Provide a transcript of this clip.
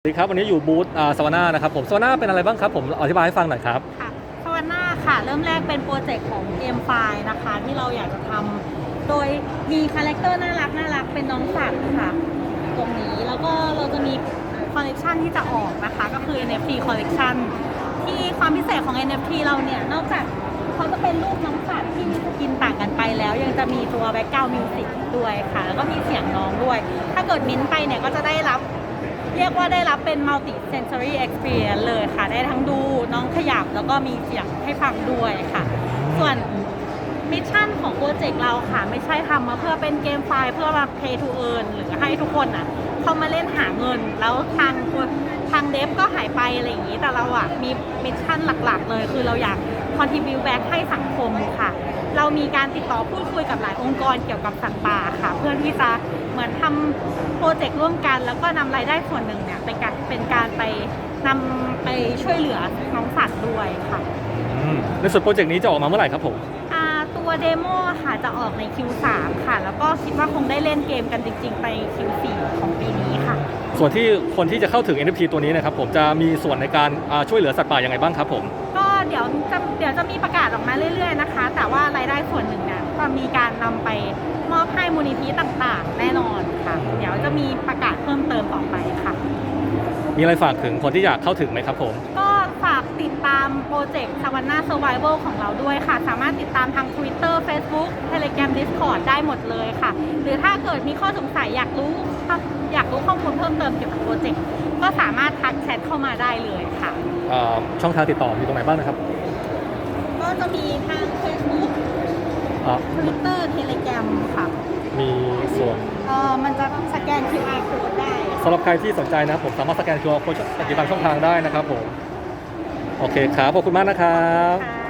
สวัสดีครับ วันนี้อยู่บูธสวาน่านะครับผมสวาน่าเป็นอะไรบ้างครับ ผมอธิบายให้ฟังหน่อยครับค่ะสวาน่าค่ะ เริ่มแรกเป็นโปรเจกต์ของเกมไฟนะคะ ที่เราอยากจะทำโดยมีคาแรคเตอร์น่ารักน่ารักเป็นน้องสัตว์ค่ะ ตรงนี้แล้วก็เราจะมีคอลเลกชันที่จะออกนะคะ ก็คือ NFT collection ที่ความพิเศษของ NFT เราเนี่ยนอกจากเขาจะเป็นรูปน้องสัตว์ที่มีสกินต่างกันไปแล้ว ยังจะมีตัวแบ็กกราวด์มิวสิกด้วยค่ะ แล้วก็มีเสียงน้องด้วย ถ้าเกิดมิ้นท์ไปเนี่ยก็จะได้รับ เรียกว่าได้รับเป็น multi sensory experience เลยค่ะ ได้ทั้งดูน้องขยับแล้วก็มีเสียงให้ฟังด้วยค่ะ ส่วนมิชชั่นของโปรเจกต์เราค่ะ ไม่ใช่ทำมาเพื่อเป็นเกมไฟล์เพื่อมา pay to earn หรือให้ทุกคนอะเข้ามาเล่นหาเงิน แล้วทางทางเดฟก็หายไปอะไรอย่างนี้ แต่เราอะมีมิชชั่นหลักๆ เลย คือเราอยาก contribute back ให้สังคม มีการติดต่อพูดคุยกับหลายองค์กรเกี่ยวกับสัตว์ป่าค่ะ เพื่อที่จะเหมือนทำโปรเจกต์ร่วมกัน แล้วก็นำรายได้ส่วนหนึ่งเนี่ยเป็นการเป็นการไปนำไปช่วยเหลือน้องสัตว์ด้วยค่ะอืมในส่วนโปรเจกต์นี้จะออกมาเมื่อไหร่ครับผมอ่าตัวเดโมค่ะจะออกใน Q3 ค่ะ แล้วก็คิดว่าคงได้เล่นเกมกันจริง ๆ ไป Q4 ของปีนี้ค่ะ ส่วนที่คนที่จะเข้าถึง NFT ตัวนี้นะครับผมจะมีส่วนในการอ่าช่วยเหลือสัตว์ป่ายังไงบ้างครับผมก็ เดี๋ยวจะเดี๋ยวจะมีประกาศออกมาเรื่อย ๆนะคะ แต่ว่ารายได้ส่วนหนึ่งเนี่ยจะมีการนำไปมอบให้มูลนิธิต่างๆ แน่นอนค่ะ เดี๋ยวจะมีประกาศเพิ่มเติมต่อไปค่ะ มีอะไรฝากถึงคนที่อยากเข้าถึงไหมครับผม ก็ฝากติดตามโปรเจกต์ Savannah Survival ของเราด้วยค่ะ สามารถติดตามทาง Twitter Facebook Telegram Discord ได้หมดเลยค่ะ หรือถ้าเกิดมีข้อสงสัยอยากรู้อยากรู้ข้อมูลเพิ่มเติมเกี่ยวกับโปรเจกต์ก็สามารถทักแชทเข้ามาได้เลย ค่ะอ่าช่องทางติดต่ออยู่ตรงไหนบ้างนะครับก็จะมีทาง Facebook อ่า Twitter Telegram ค่ะมีส่วนเออมันจะสแกน QR code ได้ สำหรับใครที่สนใจนะครับผมสามารถสแกน QR code ติดตามช่องทางได้นะครับผม โอเคครับขอบคุณมากนะครับ ค่ะ